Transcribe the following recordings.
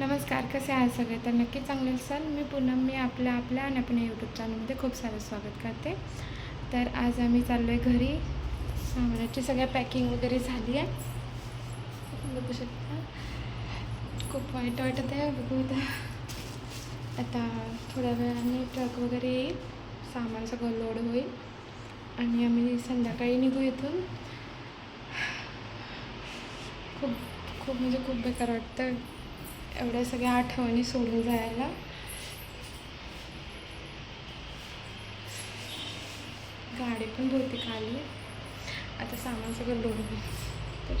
नमस्कार कसे आहात सगळे? तर नक्की चांगले सर मी पूनम मी आपल्या आपल्या आणि आपल्या यूट्यूब चॅनलमध्ये खूप सारं स्वागत करते. तर आज आम्ही चाललो आहे घरी. सामानाची सगळ्या पॅकिंग वगैरे झाली आहे. बघू शकता. खूप वाईट वाटत आहे. बघू आता आता थोड्या वेळाने ट्रक वगैरे येईल. सामान सगळं लोड होईल. आणि आम्ही संध्याकाळी निघू इथून. खूप खूप म्हणजे खूप बेकार वाटतं एवढ्या सगळ्या आठवणी सोडून जायला. गाडी पण बहुतेक आली आता सामान सगळं लोड तर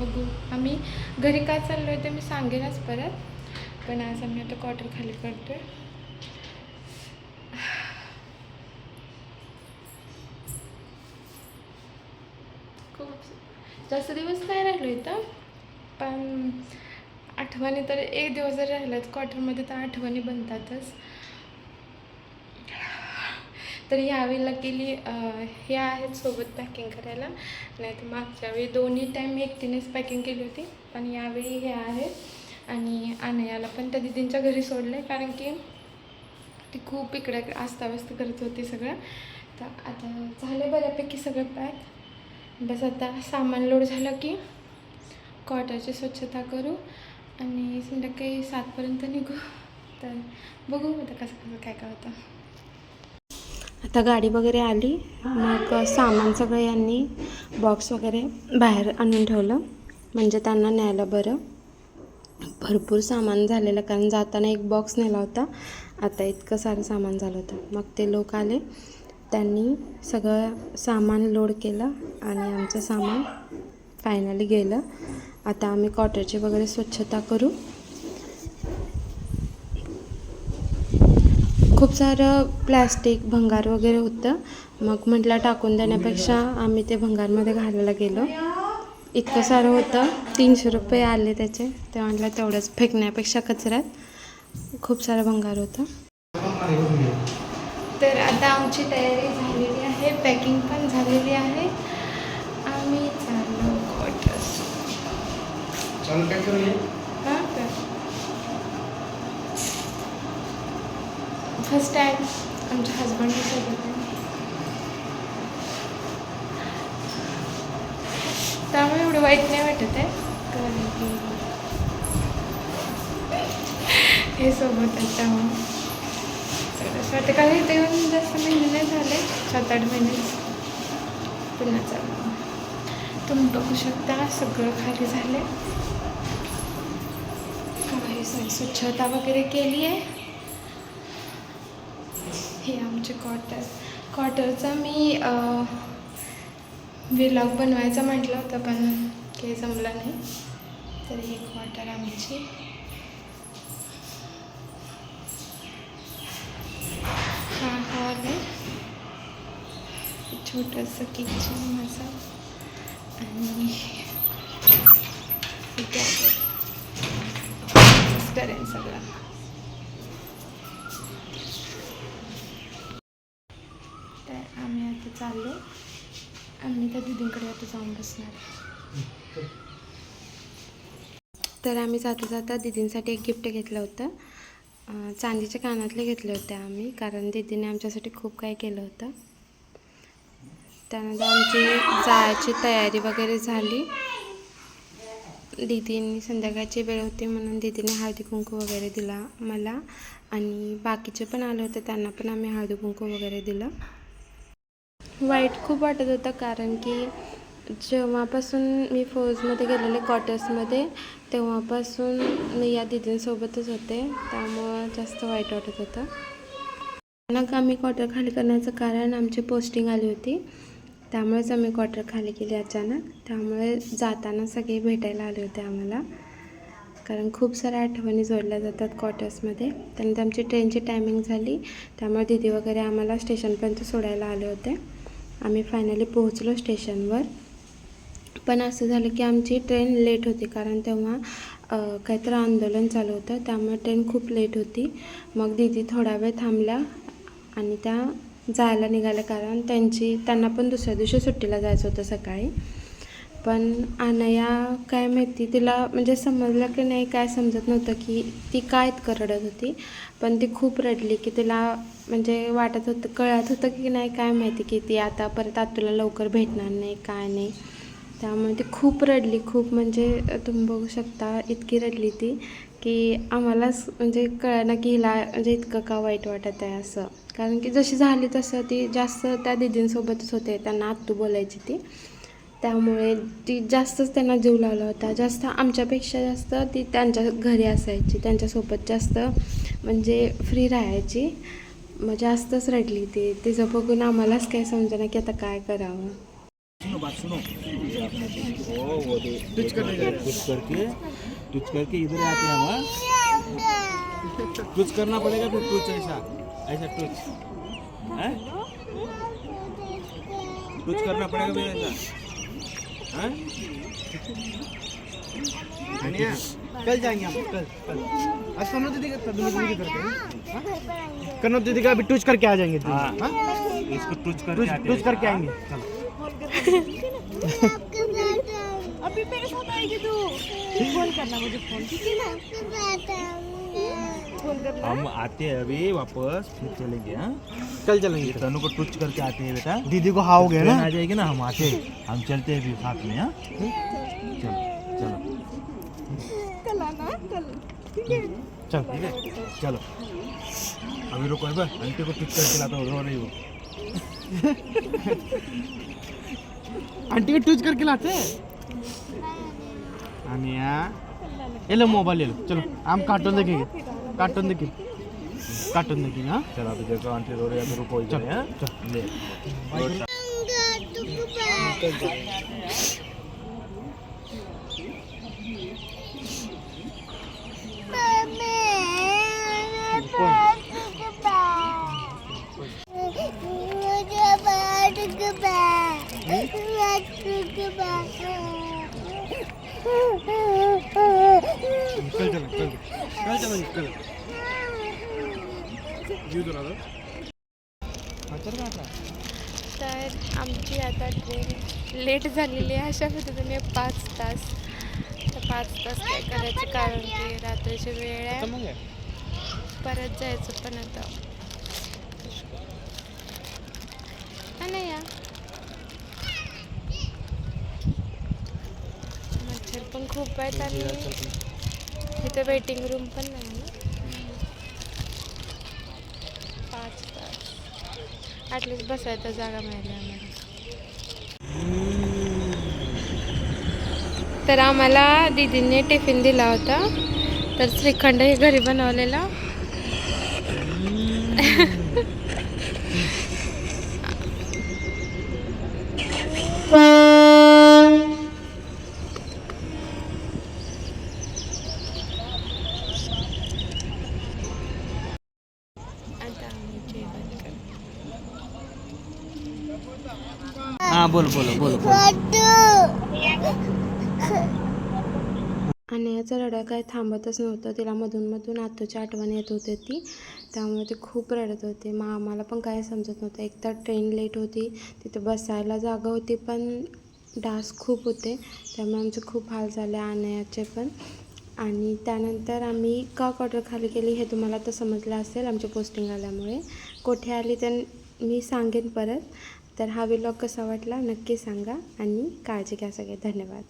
बघू. आम्ही घरी का चाललो आहे ते मी सांगेनच परत. पण आज आम्ही आता क्वार्टर खाली करतोय. खूप जास्त दिवस नाही राहिलो इथं. पण आठवणी तर एक दिवस जर राहिलात क्वार्टरमध्ये तर आठवणी बनतातच. तर यावेळी केली हे आहेत सोबत पॅकिंग करायला. नाही तर मागच्या वेळी दोन्ही टाईम मी एकटीनेच पॅकिंग केली होती पण यावेळी हे आहेत आणि आणायला पण त्या दिदींच्या घरी सोडलं आहे कारण की ती खूप इकडे आस्ताव्यस्त करत होती सगळं. तर आता झालं बऱ्यापैकी सगळं पॅक बस आता सामान लोड झालं की क्वार्टरची स्वच्छता करू. आणि संध्याकाळी सातपर्यंत निघू. तर बघू आता कसं कसं काय काय होतं. आता गाडी वगैरे आली. मग सामान सगळं यांनी बॉक्स वगैरे बाहेर आणून ठेवलं. म्हणजे त्यांना न्यायला बरं. भरपूर सामान झालेलं कारण जाताना एक बॉक्स नेला होता. आता इतकं सारं सामान झालं होतं. मग ते लोक आले. त्यांनी सगळं सामान लोड केलं आणि आमचं सामान फायनली गेलं. आता आम्ही कॉटरची वगैरे स्वच्छता करू. खूप सारं प्लॅस्टिक भंगार वगैरे होतं. मग म्हटलं टाकून देण्यापेक्षा आम्ही ते भंगारमध्ये घालायला गेलो. इतकं सारं होतं. तीनशे रुपये आले त्याचे. ते म्हटलं तेवढंच फेकण्यापेक्षा कचऱ्यात. खूप सारं भंगार होतं. तर आता आमची तयारी झालेली आहे. पॅकिंग पण झालेली आहे आम्ही चाललो क्वार्टर्स चालू काय करूया हां? फर्स्ट टाईम आमच्या हजबंडसोबत आहे त्यामुळे एवढं वाईट नाही वाटत आहे. कारण की हे सोबत आहे त्यामुळे असं वाटतं कारण इथे येऊन जास्त महिने नाही झाले. सात आठ महिने पुन्हा चालू तुम्ही बघू शकता सगळं खाली झालं आहे स्वच्छता वगैरे केली आहे. हे आमचे क्वार्टर क्वार्टरचा मी विलॉग बनवायचा म्हटलं होतं पण काही जमलं नाही. तर हे क्वार्टर आमची. हा हॉल आहे छोटंसं किचन माझं. आणि इथे आहे. करेन सगळं तर आम्ही आता चाललो. आम्ही त्या दिदींकडे आता जाऊन बसणार. तर आम्ही जाता जाता दिदींसाठी एक गिफ्ट घेतलं होतं. चांदीच्या कानातले घेतले होते आम्ही कारण दिदीने आमच्यासाठी खूप काही केलं होतं. त्यानंतर आमची जायची तयारी वगैरे झाली. दीदींनी संध्याकाळची वेळ होती म्हणून दीदीने हळदी कुंकू वगैरे दिला मला. आणि बाकीचे पण आले होते त्यांना पण आम्ही हळदी कुंकू वगैरे दिलं. वाईट खूप वाटत होतं कारण की जेव्हापासून मी फौजमध्ये गेलेले क्वार्टर्समध्ये तेव्हापासून मी या दिदींसोबतच होते. त्यामुळं जास्त वाईट वाटत होतं. अचानक आम्ही क्वार्टर खाली करण्याचं कारण आमची पोस्टिंग आली होती. त्यामुळेच आम्ही क्वार्टर खाली केली अचानक. त्यामुळे जाताना सगळे भेटायला आले होते आम्हाला. कारण खूप साऱ्या आठवणी जोडल्या जातात क्वार्टर्समध्ये. त्यानंतर आमची ट्रेनची टायमिंग झाली. त्यामुळे दिदी वगैरे आम्हाला स्टेशनपर्यंत सोडायला आले होते. आम्ही फायनली पोहोचलो स्टेशनवर. पण असं झालं की आमची ट्रेन लेट होती कारण तेव्हा काहीतरी आंदोलन चालू होतं. त्यामुळे ट्रेन खूप लेट होती. मग दिदी थोडा वेळ थांबल्या आणि त्या जायला निघालं कारण त्यांची त्यांना पण दुसऱ्या दिवशी सुट्टीला जायचं होतं सकाळी. पण अनया काय माहिती तिला म्हणजे समजलं की नाही काय समजत नव्हतं की ती काय इतकं रडत होती. पण ती खूप रडली की तिला म्हणजे वाटत होतं कळत होतं की नाही काय माहिती की ती आता परत आतूला लवकर भेटणार नाही काय नाही. त्यामुळे ती खूप रडली खूप म्हणजे तुम्ही बघू शकता इतकी रडली ती. की आम्हालाच म्हणजे कळना की हिला म्हणजे इतकं का वाईट वाटत आहे असं कारण की जशी झाली तसं ती जास्त त्या दिदींसोबतच होते त्यांना आत्तू बोलायची ती त्यामुळे ती जास्तच त्यांना जीव लावला होता जास्त आमच्यापेक्षा जास्त ती त्यांच्या घरी असायची त्यांच्यासोबत जास्त म्हणजे फ्री राहायची मग जास्तच रडली ती तिचं बघून आम्हालाच काय समजेना की आता काय करावं सुनो बात सुनो टच करके इधर आते हैं हम हाँ? टच करना पड़ेगा फिर टच ऐसा ऐसा टच। हैं? टच करना पड़ेगा फिर ऐसा। हैं? कल जाएँगे हम कल कल। आज कन्नौ दीदी का तब दीदी की करते? कन्नौ दीदी का अभी टूच करके आ जाएँगे हाँ। इसको टच करके टूच करके आएँगे। अभी मेरे साथ आएगी तू। फ़ोन करना मुझे फ़ोन। ठीक है ना फ़ोन करना। हम आते हैं अभी वापस फिर चलेंगे हाँ? कल चलेंगे। तनु को टच करके आते हैं बेटा। दीदी को हाँ हो गया ना आ जाएगी ना हम आते हम चलते हैं फिर साथ में हाँ? चलो चलो। कल आना कल। ठीक है? चल। ठीक है? चलो। अभी रुको एक बार आंटी को टच करके लाता हूँ रो रही हो। आंटी को टूच करके लाते हैं? अनिया ये लो मोबाइल ले लो चलो हम कार्टून देखेंगे कार्टून देखेंगे कार्टून देखेंगे हाँ? चलो अभी देखो आंटी रो रही है तो रुको इधर हाँ ले कल चलो कल कल चलेंगे कल जीव तो राधा चल रहा था तर आमची आता ट्रेन लेट झालेली आहे. अशा पद्धतीने पाच तास तर पाच तास काय करायचं कारण की रात्रीची वेळ आहे. परत जायचं पण आता. हा नाही या. मच्छर पण खूप आहेत आणि इथे वेटिंग रूम पण नाही. ॲटलिस्ट बसायला जागा मिळाली आम्हाला. तर आम्हाला दीदींनी टिफिन दिला होता. तर श्रीखंड हे घरी बनवलेला आता आम्ही जेवण करतो. बोलो बोलो बोलो आणि याचा रडा काय थांबतच नव्हतं. तिला मधून मधून आतूची आठवण येत होती ती. त्यामुळे ती खूप रडत होती. मग आम्हाला पण काय समजत नव्हतं. एक तर ट्रेन लेट होती. तिथे बसायला जागा होती पण डास खूप होते. त्यामुळे आमचे खूप हाल झाले आणयाचे पण. आणि त्यानंतर आम्ही का क्वार्टर खाली केली. हे तुम्हाला तर समजलं असेल आमची पोस्टिंग आल्यामुळे. कुठे आली तर मी सांगेन परत. तर हा व्लॉग कसा वाटला नक्की सांगा आणि काळजी घ्या सगळे. धन्यवाद.